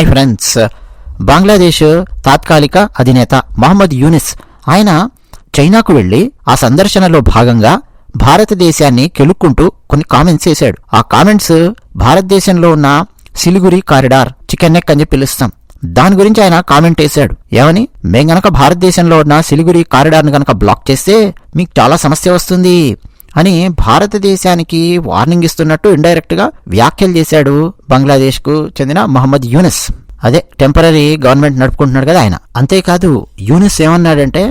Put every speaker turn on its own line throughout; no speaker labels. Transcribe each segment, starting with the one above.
Hi friends. Bangladesh తాత్కాలిక అధినేత Mohammed Younis ఆయన చైనాకు వెళ్ళి ఆ సందర్శనలో భాగంగా భారతదేశాన్ని కెలుక్కుంటూ కొన్ని కామెంట్స్ చేశాడు. ఆ కామెంట్స్ భారతదేశంలో ఉన్న సిలిగురి కారిడార్ చికెన్ నెక్ అని పిలుస్తాం. దాని గురించి ఆయన కామెంట్ వేశాడు ఏమని? మేం గనక భారతదేశంలో ఉన్న సిలిగురి కారిడార్ను గనక బ్లాక్ చేస్తే మీకు చాలా సమస్య వస్తుంది. అని భారతదేశానికి వార్నింగ్ ఇస్తున్నట్టు ఇండైరెక్ట్గా వ్యాఖ్యలు చేశాడు బంగ్లాదేశ్కు చెందిన మహమ్మద్ యూనిస్. అదే టెంపరీ గవర్నమెంట్ నడుపుకుంటున్నాడు కదా ఆయన. అంతేకాదు యూనిస్ ఏమన్నాడంటే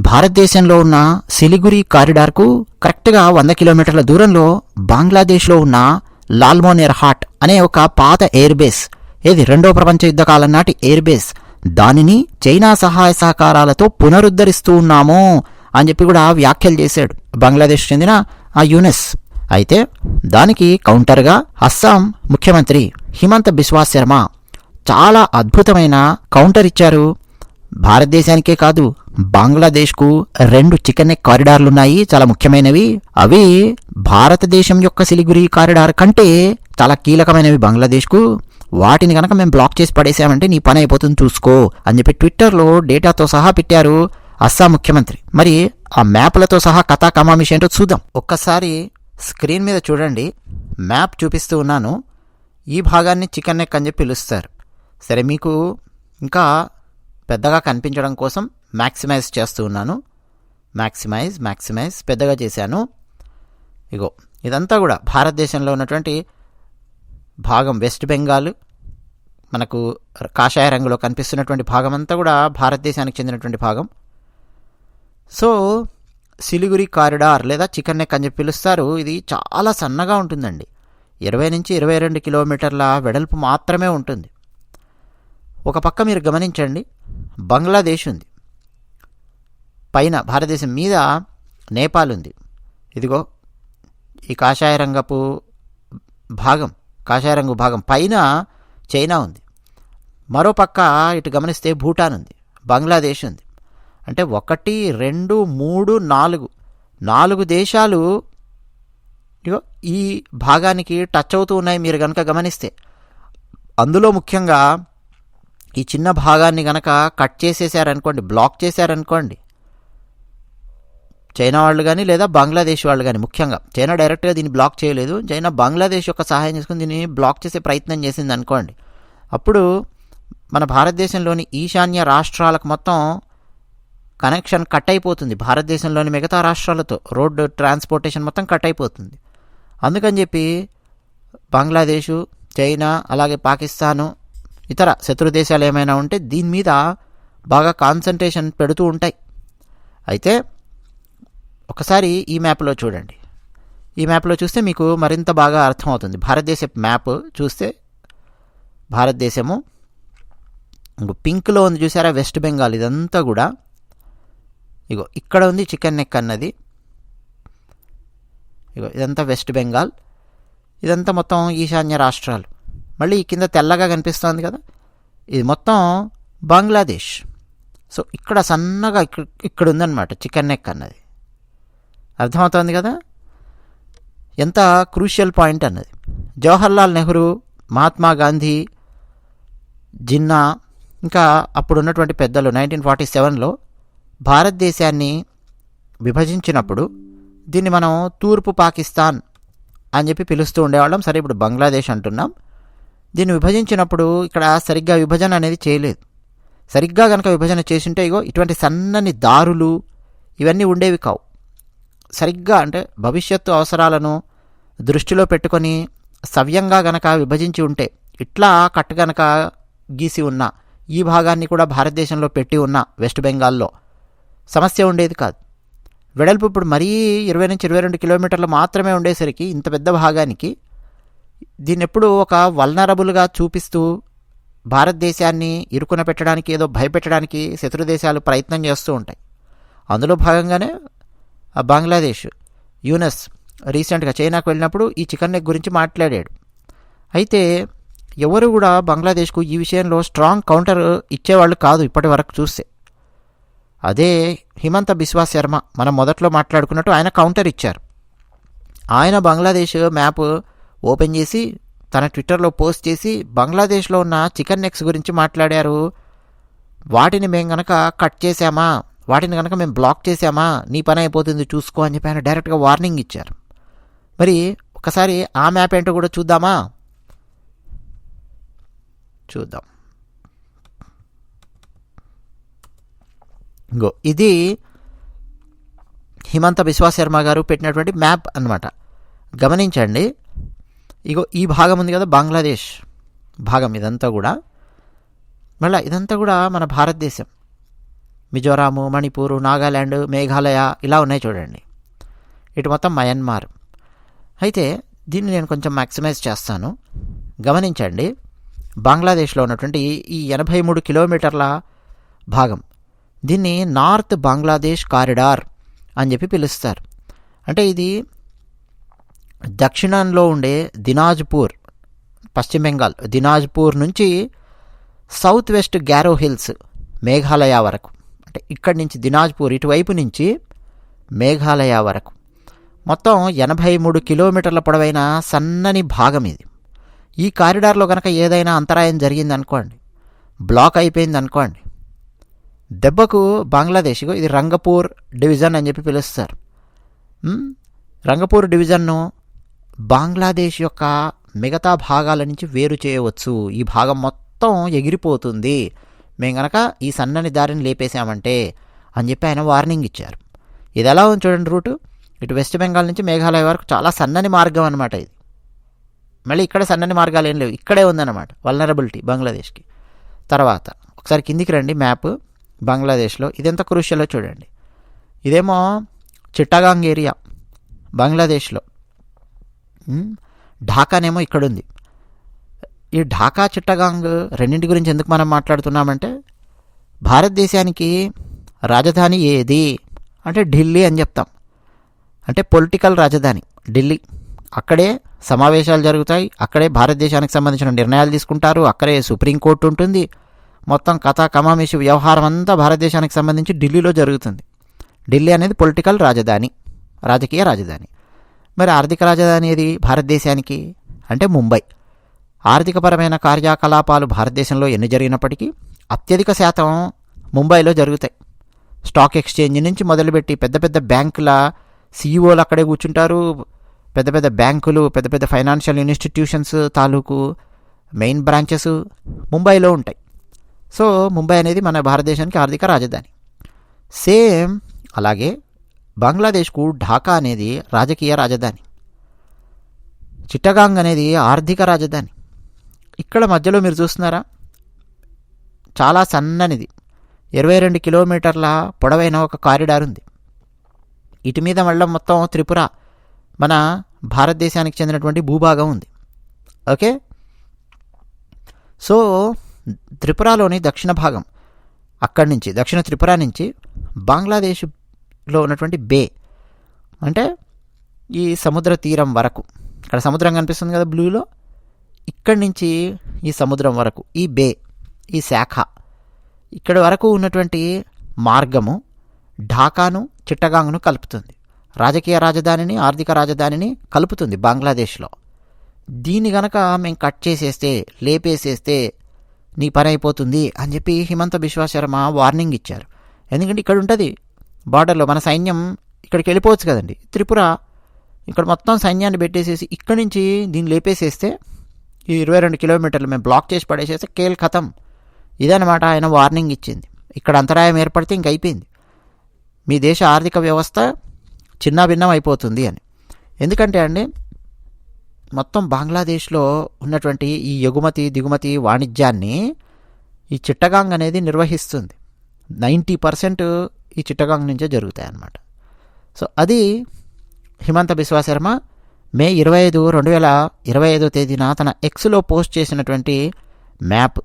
భారతదేశంలో ఉన్న సిలిగురి కారిడార్కు కరెక్ట్గా వంద కిలోమీటర్ల దూరంలో బంగ్లాదేశ్లో ఉన్న లాల్మోనేర్ హాట్ అనే ఒక పాత ఎయిర్ బేస్ ఏది రెండో ప్రపంచ యుద్ధ కాలం నాటి ఎయిర్ బేస్ దానిని చైనా సహాయ సహకారాలతో పునరుద్ధరిస్తూ ఉన్నాము అని చెప్పి కూడా వ్యాఖ్యలు చేశాడు. బంగ్లాదేశ్ చెందిన ఆ యూనెస్. అయితే దానికి కౌంటర్గా అస్సాం ముఖ్యమంత్రి హిమంత బిశ్వా శర్మ చాలా అద్భుతమైన కౌంటర్ ఇచ్చారు. భారతదేశానికే కాదు బంగ్లాదేశ్కు రెండు చికెన్ నెక్ కారిడార్లున్నాయి చాలా ముఖ్యమైనవి. అవి భారతదేశం యొక్క సిలిగురి కారిడార్ కంటే చాలా కీలకమైనవి బంగ్లాదేశ్కు. వాటిని కనుక మేము బ్లాక్ చేసి పడేసామంటే నీ పని అయిపోతుంది చూసుకో అని చెప్పి ట్విట్టర్లో డేటాతో సహా పెట్టారు. అస్సాం ముఖ్యమంత్రి. మరి ఆ మ్యాప్లతో సహా కథా కమామిషి ఏంటో చూద్దాం. ఒక్కసారి స్క్రీన్ మీద చూడండి. మ్యాప్ చూపిస్తూ ఉన్నాను. ఈ భాగాన్ని చికెన్ నెక్ అని చెప్పి పిలుస్తారు. సరే మీకు ఇంకా పెద్దగా కనిపించడం కోసం మ్యాక్సిమైజ్ చేస్తూ ఉన్నాను. మ్యాక్సిమైజ్ మ్యాక్సిమైజ్ పెద్దగా చేశాను. ఇగో ఇదంతా కూడా భారతదేశంలో ఉన్నటువంటి భాగం వెస్ట్ బెంగాల్. మనకు కాషాయ రంగులో కనిపిస్తున్నటువంటి భాగం అంతా కూడా భారతదేశానికి చెందినటువంటి భాగం. సో సిలిగురి కారిడార్ లేదా చికెన్ నెక్ అని చెప్పి పిలుస్తారు. ఇది చాలా సన్నగా ఉంటుందండి. ఇరవై నుంచి ఇరవై రెండు కిలోమీటర్ల వెడల్పు మాత్రమే ఉంటుంది. ఒక పక్క మీరు గమనించండి బంగ్లాదేశ్ ఉంది. పైన భారతదేశం మీద నేపాల్ ఉంది. ఇదిగో ఈ కాషాయ రంగపు భాగం కాషాయ రంగు భాగం పైన చైనా ఉంది. మరో పక్క ఇటు గమనిస్తే భూటాన్ ఉంది బంగ్లాదేశ్ ఉంది. అంటే ఒకటి రెండు మూడు నాలుగు. నాలుగు దేశాలు ఇగో ఈ భాగానికి టచ్ అవుతూ ఉన్నాయి మీరు కనుక గమనిస్తే. అందులో ముఖ్యంగా ఈ చిన్న భాగాన్ని గనక కట్ చేసేసారనుకోండి బ్లాక్ చేశారనుకోండి చైనా వాళ్ళు కానీ లేదా బంగ్లాదేశ్ వాళ్ళు కానీ ముఖ్యంగా. చైనా డైరెక్ట్గా దీన్ని బ్లాక్ చేయలేదు. చైనా బంగ్లాదేశ్ యొక్క సహాయం చేసుకుని దీన్ని బ్లాక్ చేసే ప్రయత్నం చేసింది అనుకోండి అప్పుడు మన భారతదేశంలోని ఈశాన్య రాష్ట్రాలకు మొత్తం కనెక్షన్ కట్ అయిపోతుంది భారతదేశంలోని మిగతా రాష్ట్రాలతో రోడ్డు ట్రాన్స్పోర్టేషన్ మొత్తం కట్ అయిపోతుంది అందుకని చెప్పి బంగ్లాదేశు చైనా అలాగే పాకిస్తాను ఇతర శత్రు దేశాలు ఏమైనా ఉంటే దీని మీద బాగా కాన్సన్ట్రేషన్ పెడుతూ ఉంటాయి. అయితే ఒకసారి ఈ మ్యాప్లో చూడండి. ఈ మ్యాప్లో చూస్తే మీకు మరింత బాగా అర్థమవుతుంది. భారతదేశ మ్యాప్ చూస్తే భారతదేశము పింక్లో ఉంది చూసారా? వెస్ట్ బెంగాల్. ఇదంతా కూడా ఇగో ఇక్కడ ఉంది చికెన్ నెక్ అన్నది. ఇగో ఇదంతా వెస్ట్ బెంగాల్. ఇదంతా మొత్తం ఈశాన్య రాష్ట్రాలు. మళ్ళీ ఈ కింద తెల్లగా కనిపిస్తోంది కదా? ఇది మొత్తం బంగ్లాదేశ్. సో ఇక్కడ సన్నగా ఇక్కడ ఇక్కడ ఉందన్నమాట చికెన్ నెక్ అన్నది. అర్థమవుతోంది కదా? ఎంత క్రూషియల్ పాయింట్ అన్నది. జవహర్లాల్ నెహ్రూ మహాత్మా గాంధీ జిన్నా ఇంకా అప్పుడు ఉన్నటువంటి పెద్దలు నైన్టీన్ ఫార్టీ సెవెన్లో భారతదేశాన్ని విభజించినప్పుడు దీన్ని మనం తూర్పు పాకిస్తాన్ అని చెప్పి పిలుస్తూ ఉండేవాళ్ళం. సరే ఇప్పుడు బంగ్లాదేశ్ అంటున్నాం. దీన్ని విభజించినప్పుడు ఇక్కడ సరిగ్గా విభజన అనేది చేయలేదు. సరిగ్గా కనుక విభజన చేసింటే ఇగో ఇటువంటి సన్నని దారులు ఇవన్నీ ఉండేవి కావు. సరిగ్గా అంటే భవిష్యత్తు అవసరాలను దృష్టిలో పెట్టుకొని సవ్యంగా గనక విభజించి ఉంటే ఇట్లా కట్ గనక గీసి ఉన్న ఈ భాగాన్ని కూడా భారతదేశంలో పెట్టి ఉన్న వెస్ట్ బెంగాల్లో సమస్య ఉండేది కాదు. వెడల్పు ఇప్పుడు మరీ ఇరవై నుంచి ఇరవై రెండు కిలోమీటర్లు మాత్రమే ఉండేసరికి ఇంత పెద్ద భాగానికి దీన్ని ఎప్పుడు ఒక వల్నరబుల్గా చూపిస్తూ భారతదేశాన్ని ఇరుకున పెట్టడానికి ఏదో భయపెట్టడానికి శత్రు దేశాలు ప్రయత్నం చేస్తూ ఉంటాయి. అందులో భాగంగానే ఆ బంగ్లాదేశ్ యూనస్ రీసెంట్గా చైనాకు వెళ్ళినప్పుడు ఈ చికెన్ నెక్ గురించి మాట్లాడాడు. అయితే ఎవరు కూడా బంగ్లాదేశ్కు ఈ విషయంలో స్ట్రాంగ్ కౌంటర్ ఇచ్చేవాళ్ళు కాదు ఇప్పటి వరకు చూస్తే. అదే హిమంత బిశ్వా శర్మ మనం మొదట్లో మాట్లాడుకున్నట్టు ఆయన కౌంటర్ ఇచ్చారు. ఆయన బంగ్లాదేశ్ మ్యాప్ ఓపెన్ చేసి తన ట్విట్టర్లో పోస్ట్ చేసి బంగ్లాదేశ్లో ఉన్న చికెన్ నెక్స్ గురించి మాట్లాడారు. వాటిని మేము గనక కట్ చేసామా వాటిని కనుక మేము బ్లాక్ చేసామా నీ పని అయిపోతుంది చూసుకో అని చెప్పి ఆయన డైరెక్ట్గా వార్నింగ్ ఇచ్చారు. మరి ఒకసారి ఆ మ్యాప్ ఏంటో కూడా చూద్దామా? చూద్దాం. ఇంకో ఇది హిమంత బిశ్వా శర్మ గారు పెట్టినటువంటి మ్యాప్ అన్నమాట. గమనించండి. ఇగో ఈ భాగం ఉంది కదా బంగ్లాదేశ్ భాగం ఇదంతా కూడా. మళ్ళీ ఇదంతా కూడా మన భారతదేశం. మిజోరాము మణిపూరు నాగాల్యాండ్ మేఘాలయ ఇలా ఉన్నాయి చూడండి. ఇటు మొత్తం మయన్మార్. అయితే దీన్ని నేను కొంచెం మ్యాక్సిమైజ్ చేస్తాను. గమనించండి బంగ్లాదేశ్లో ఉన్నటువంటి ఈ ఎనభై మూడు కిలోమీటర్ల భాగం దీన్ని నార్త్ బంగ్లాదేశ్ కారిడార్ అని చెప్పి పిలుస్తారు. అంటే ఇది దక్షిణంలో ఉండే దినాజ్పూర్ పశ్చిమ బెంగాల్ దినాజ్పూర్ నుంచి south west Garo hills Meghalaya వరకు. అంటే ఇక్కడి నుంచి దినాజ్పూర్ ఇటువైపు నుంచి మేఘాలయ వరకు. మొత్తం ఎనభై మూడు కిలోమీటర్ల పొడవైన సన్నని భాగం ఇది. ఈ కారిడార్లో కనుక ఏదైనా అంతరాయం జరిగింది అనుకోండి బ్లాక్ అయిపోయింది అనుకోండి దెబ్బకు బంగ్లాదేశ్ ఇది రంగపూర్ డివిజన్ అని చెప్పి పిలుస్తారు. రంగపూర్ డివిజన్ను బంగ్లాదేశ్ యొక్క మిగతా భాగాల నుంచి వేరు చేయవచ్చు. ఈ భాగం మొత్తం ఎగిరిపోతుంది. మేము గనక ఈ సన్నని దారిని లేపేశామంటే అని చెప్పి ఆయన వార్నింగ్ ఇచ్చారు. ఇది ఎలా ఉంది చూడండి రూటు. ఇటు వెస్ట్ బెంగాల్ నుంచి మేఘాలయ వరకు చాలా సన్నని మార్గం అనమాట ఇది. మళ్ళీ ఇక్కడ సన్నని మార్గాలు ఏం లేవు. ఇక్కడే ఉందన్నమాట. వల్నరబిలిటీ బంగ్లాదేశ్కి. తర్వాత ఒకసారి కిందికి రండి మ్యాప్. బంగ్లాదేశ్లో. ఇదెంత క్రూషియలో చూడండి. ఇదేమో చిట్టగాంగ్ ఏరియా బంగ్లాదేశ్లో. ఢాకానేమో ఇక్కడ ఉంది ఈ ఢాకా చిట్టగాంగ్ రెండింటి గురించి ఎందుకు మనం మాట్లాడుతున్నామంటే భారతదేశానికి రాజధాని ఏది అంటే ఢిల్లీ అని చెప్తాం. అంటే పొలిటికల్ రాజధాని ఢిల్లీ. అక్కడే సమావేశాలు జరుగుతాయి అక్కడే భారతదేశానికి సంబంధించిన నిర్ణయాలు తీసుకుంటారు అక్కడే సుప్రీంకోర్టు ఉంటుంది మొత్తం కథ కమామిషి వ్యవహారం అంతా భారతదేశానికి సంబంధించి ఢిల్లీలో జరుగుతుంది. ఢిల్లీ అనేది పొలిటికల్ రాజధాని రాజకీయ రాజధాని. మరి ఆర్థిక రాజధాని ఏది? భారతదేశానికి అంటే ముంబై. ఆర్థికపరమైన కార్యకలాపాలు భారతదేశంలో ఎన్ని జరిగినప్పటికీ అత్యధిక శాతం ముంబైలో జరుగుతాయి. స్టాక్ ఎక్స్చేంజ్ నుంచి మొదలుపెట్టి పెద్ద పెద్ద బ్యాంకుల సీఈఓలు అక్కడే కూర్చుంటారు. పెద్ద పెద్ద బ్యాంకులు పెద్ద పెద్ద ఫైనాన్షియల్ ఇన్స్టిట్యూషన్స్ తాలూకు మెయిన్ బ్రాంచెస్ ముంబైలో ఉంటాయి. సో ముంబై అనేది మన భారతదేశానికి ఆర్థిక రాజధాని. సేమ్ అలాగే బంగ్లాదేశ్కు ఢాకా అనేది రాజకీయ రాజధాని. చిట్టగాంగ్ అనేది ఆర్థిక రాజధాని. ఇక్కడ మధ్యలో మీరు చూస్తున్నారా? చాలా సన్ననిది. ఇరవై రెండు కిలోమీటర్ల పొడవైన ఒక కారిడార్ ఉంది. ఇటు మీద మళ్ళీ మొత్తం త్రిపుర మన భారతదేశానికి చెందినటువంటి భూభాగం ఉంది. ఓకే? సో త్రిపురలోని దక్షిణ భాగం అక్కడి నుంచి దక్షిణ త్రిపుర నుంచి బంగ్లాదేశ్లో ఉన్నటువంటి బే అంటే ఈ సముద్ర తీరం వరకు. ఇక్కడ సముద్రం కనిపిస్తుంది కదా బ్లూలో? ఇక్కడి నుంచి ఈ సముద్రం వరకు ఈ బే ఈ శాఖ. ఇక్కడ వరకు ఉన్నటువంటి మార్గము ఢాకాను చిట్టగాంగ్ను కలుపుతుంది. రాజకీయ రాజధానిని ఆర్థిక రాజధానిని కలుపుతుంది బంగ్లాదేశ్లో. దీన్ని గనక మేము కట్ చేసేస్తే లేపేసేస్తే నీ పని అయిపోతుంది అని చెప్పి హిమంత బిశ్వా శర్మ వార్నింగ్ ఇచ్చారు. ఎందుకంటే ఇక్కడ ఉంటుంది బార్డర్లో మన సైన్యం ఇక్కడికి వెళ్ళిపోవచ్చు కదండి. త్రిపుర ఇక్కడ మొత్తం సైన్యాన్ని పెట్టేసేసి ఇక్కడి నుంచి దీన్ని లేపేసేస్తే ఈ ఇరవై రెండు కిలోమీటర్లు మేము బ్లాక్ చేసి పడేసేస్తే కేల్ కథం ఇదనమాట ఆయన వార్నింగ్ ఇచ్చింది. ఇక్కడ అంతరాయం ఏర్పడితే ఇంక అయిపోయింది. మీ దేశ ఆర్థిక వ్యవస్థ చిన్నాభిన్నం అయిపోతుంది అని. ఎందుకంటే అండి మొత్తం బంగ్లాదేశ్లో ఉన్నటువంటి ఈ ఎగుమతి దిగుమతి వాణిజ్యాన్ని ఈ చిట్టగాంగ్ అనేది నిర్వహిస్తుంది. నైంటీ పర్సెంట్ ఈ చిట్టగాంగ్ నుంచే జరుగుతాయి అన్నమాట సో అది హిమంత బిశ్వా శర్మ మే ఇరవై ఐదు రెండు వేల ఇరవై ఐదో తేదీన తన ఎక్స్లో పోస్ట్ చేసినటువంటి మ్యాప్.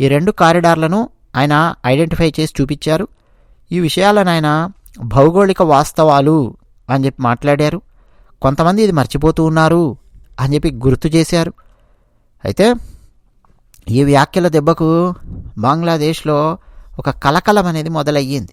ఈ రెండు కారిడార్లను ఆయన ఐడెంటిఫై చేసి చూపించారు. ఈ విషయాలను ఆయన భౌగోళిక వాస్తవాలు అని చెప్పి మాట్లాడారు. కొంతమంది ఇది మర్చిపోతూ ఉన్నారు. అని చెప్పి గుర్తు చేశారు. అయితే ఈ వ్యాఖ్యల దెబ్బకు బంగ్లాదేశ్లో ఒక కలకలం అనేది మొదలయ్యింది.